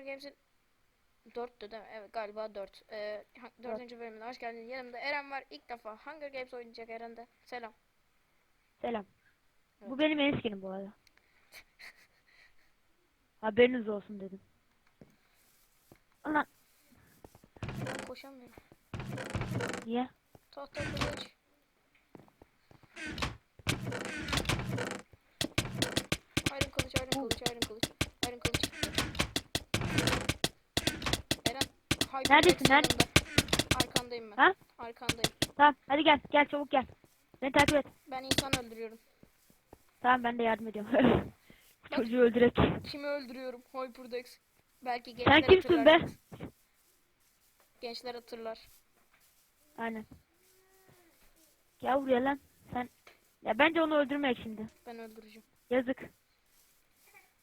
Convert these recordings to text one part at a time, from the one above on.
Games'in 4'tü değil mi? Evet galiba 4. Ee, 4. bölümüne hoş geldiniz. Yanımda Eren var. İlk defa Hunger Games oynayacak Eren de. Selam. Selam. Evet. Bu benim en skinim bu arada. Haberiniz olsun dedim. Ulan Ben koşamıyorum. niye? Tahta kılıç. Iron kılıç, iron kılıç, iron kılıç. Neredesin, nerede-. Arkandayım ben. Ha? Arkandayım. Tamam hadi gel gel çabuk gel. Beni takip et. Ben insan öldürüyorum. Tamam ben de yardım ediyorum. Çocuğu öldürek. Kimi öldürüyorum? Hyperdex. Belki gençler Sen kimsin hatırlar. be? Gençler hatırlar. Aynen. Gel buraya lan. Sen ya bence onu öldürmek şimdi. Ben öldüreceğim. Yazık.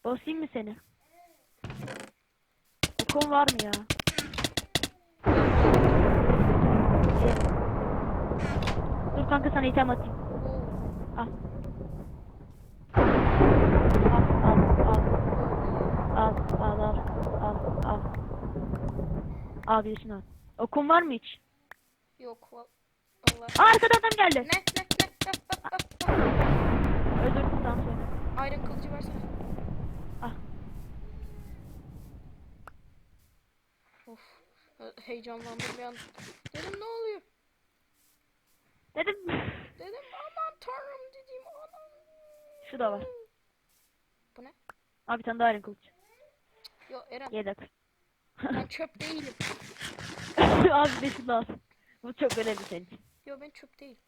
Bossayım mı seni? Okum var mı ya? Şey. Dur kanka sana item atayım. Al. Al al al. Al al al al al. Al birisini al. Okum var mı hiç? Yok. Allah. Aa arkadan adam geldi. Ne? Ne? Ne? Ah, ah, ah. Öldürdüm tamam söyle. Iron kılıcı versene. Ah. Of. he- Heyecanlandım bir an. Dedim ne oluyor? Dedim. Dedim aman tanrım dedim aman. Şu da var. Bu ne? Abi bir tane daha iron kılıç. Yo Eren Yedek. ben çöp değilim. Abi şunu al. Bu çok önemli senin için. Yo ben çöp değilim.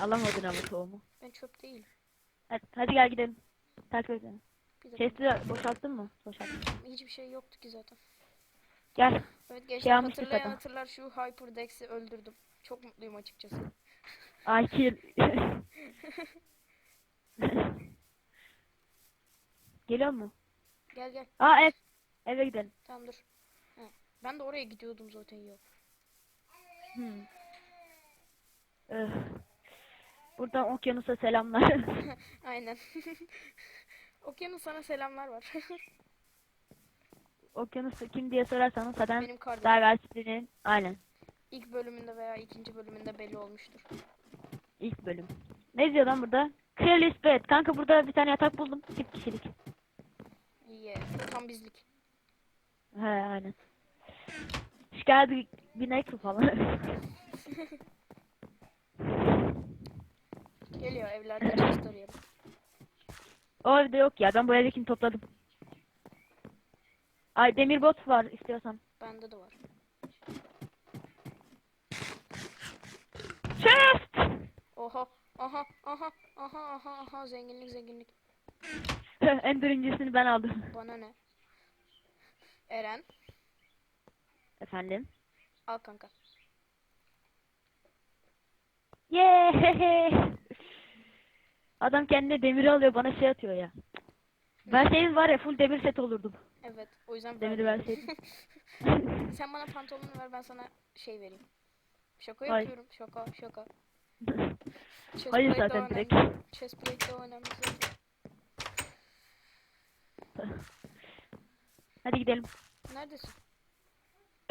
Alamadın ama tohumu. Ben çöp değilim. Hadi, hadi gel gidelim. Takip edelim. Bir dakika. Chest'i boşalttın mı? Boşalttım. Hiçbir şey yoktu ki zaten. Gel. Evet gençler hatırlayan zaten. hatırlar şu Hyperdex'i öldürdüm. Çok mutluyum açıkçası. Ay kill. Geliyor mu? Gel gel. Aa ev. Eve gidelim. Tamam dur. He. Ben de oraya gidiyordum zaten ya. Hmm. Buradan okyanusa selamlar. Aynen. Okyanus sana selamlar var. Okyanusu kim diye sorarsanız zaten Benim kardeşim. Diversity'nin aynen İlk bölümünde veya ikinci bölümünde belli olmuştur. ilk bölüm. Ne diyor lan burada? Clearly bed. Kanka burada bir tane yatak buldum. Çift kişilik. İyi. Tam bizlik. He aynen. Şikayet bir, bir neyse falan. Geliyor evlerde arayalım. o evde yok ya. Ben bu evdekini topladım. Ay demir bot var istiyorsan. Bende de var. Chest! Oha. Aha. Aha. Aha. Aha. Aha. Zenginlik zenginlik. en birincisini ben aldım. Bana ne? Eren. Efendim. Al kanka. Yeah! Adam kendine demiri alıyor bana şey atıyor ya. Ben senin var ya full demir set olurdum. Evet. O yüzden Demiri verseydin. Sen bana pantolonu ver ben sana şey vereyim. Şaka yapıyorum. Şaka şaka. Chest Hayır plate zaten daha direkt. önemli. Chest plate daha önemli zaten. Hadi gidelim. Neredesin?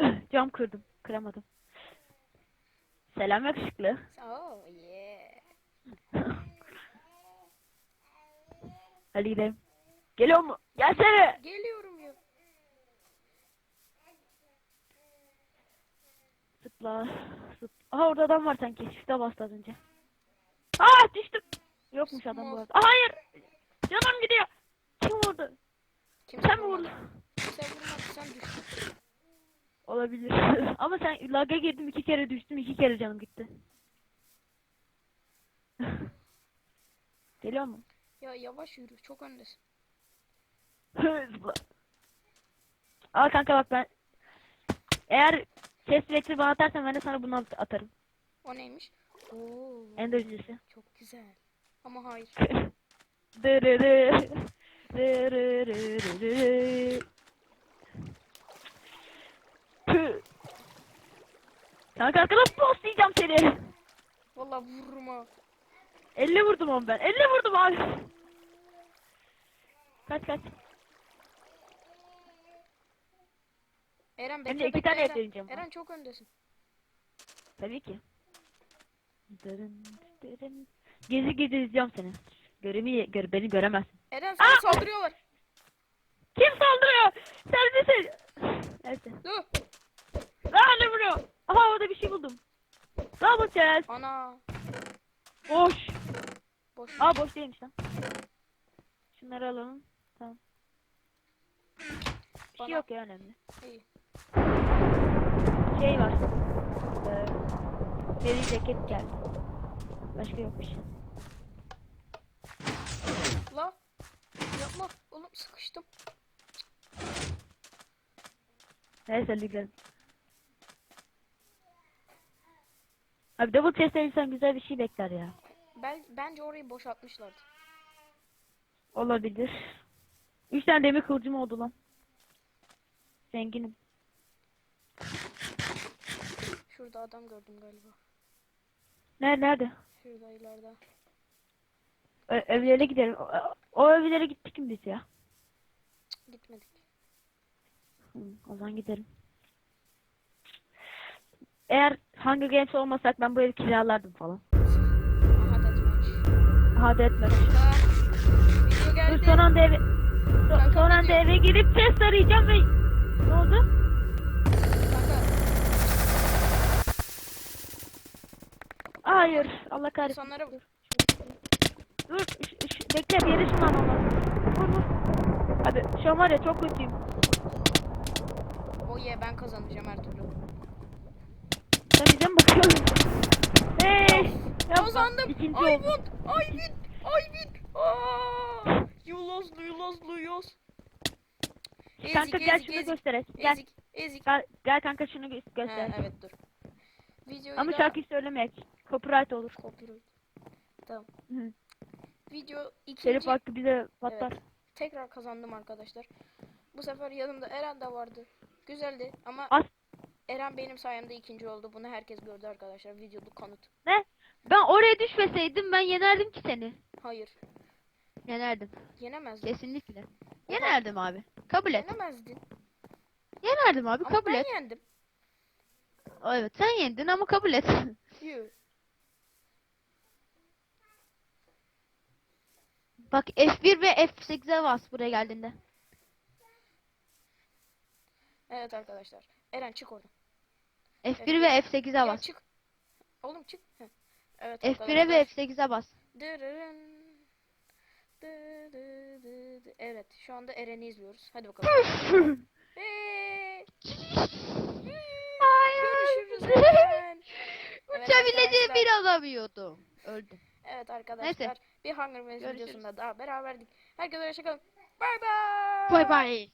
Cam kırdım. Kıramadım. Selam yakışıklı. Oh yeah. Hadi gidelim. Geliyor mu? Gelsene. Geliyorum Zıpla. Zıp. Aha orada adam var sanki. Şifte bastı az önce. Aa düştüm. Yokmuş adam bu arada. Aa, hayır. Canım gidiyor. Kim vurdu? Kimse Sen mi vurdun? Kimse vurmadı sen düştün. Olabilir. Ama sen laga girdim iki kere düştüm iki kere canım gitti. Geliyor mu? Ya yavaş yürü çok öndesin. Hızlı. Al kanka bak ben eğer chest plate'i bana atarsan ben de sana bunu at- atarım. O neymiş? Oo Ender incisi. çok güzel. Ama hayır. Dırırı. Püh. Kanka arkadan post diyeceğim seni. Vallahi vururum ha. 50 vurdum onu ben. 50 vurdum abi. Kaç kaç. Eren Hem bekle de iki bekle tane Eren. evleneceğim. Eren çok öndesin. Tabii ki. Dırın, dırın. Gezi gezi izliyorum seni. Göremi, gör, beni göremezsin. Eren sana Aa! saldırıyorlar. Kim saldırıyor? Servise. Neyse. Dur. Aa ne vuruyor? Aha orada bir şey buldum. Double chest. Ana. Boş. Boş. Aa boş değilmiş lan. Şunları alalım. Tamam. Bir Bana- şey yok ya önemli. İyi. Şey var. Ee, deri ceket geldi. Başka yok bir şey. La. Yapma. Oğlum sıkıştım. Neyse hadi gidelim. Abi double chest insan güzel bir şey bekler ya. Ben, bence orayı boşaltmışlardı. Olabilir. Üç tane demir kılıcım oldu lan. Zenginim. Şurada adam gördüm galiba. Nerede nerede? Şurada ileride. Ö- evlere gidelim. O, o evlere gittik mi biz ya? Cık, Gitmedik. Hı, o zaman gidelim. Eğer Hunger Games olmasak ben bu evi kiralardım falan. Aha etme. Aa, video Dur son anda eve so- Kanka, son anda eve girip chest arayacağım ve ne oldu? Kanka Hayır. Allah kahretsin. insanlara vur. Dur. ş- bekle bir yere olmaz. Vur vur. Abi şu an var ya çok kötüyüm. O ye ben kazanacağım her türlü. Sen bize mi bakıyorsun? Hey. Kazandım. İkinci I won. I win. I win. Aa! You lost. You lost. You lost. Ezik, Kanka gel ezik, şunu ezik, gösterek. Gel. Ezik. Ezik. Gel, gel kanka şunu gö- Ha, göster. evet dur. Videoyu Ama da- şarkıyı söylemeyek. Copyright olur. Copyright. Tamam. Hı. Video ikinci. Telif hakkı bize patlar. Evet. Tekrar kazandım arkadaşlar. Bu sefer yanımda Eren de vardı. Güzeldi ama As Eren benim sayemde ikinci oldu. Bunu herkes gördü arkadaşlar. Videoda kanıt. ne? Ben oraya düşmeseydim ben yenerdim ki seni. Hayır. Yenerdim. Yenemezdin. Kesinlikle. Yenerdim abi. Kabul et. Yenemezdin. Yenerdim abi Ama kabul ben et. yendim. Evet sen yendin ama kabul et. Yuh. Bak F1 ve F8'e bas buraya geldiğinde. Evet arkadaşlar. Eren çık oradan. F1 ve F8'e Ya bas. çık. Oğlum çık. Heh. Evet F1'e ve F8'e bas. Dırırın. Dı dı dı dı. Evet şu anda Eren'i izliyoruz. Hadi bakalım. Hey. Görüşürüz Eren. Evet Uçabileceğimi arkadaşlar. inanamıyordum. Öldüm. Evet arkadaşlar. Bir Hunger Games videosunda daha beraberdik. Herkese hoşçakalın. Bay bay. Bay bay.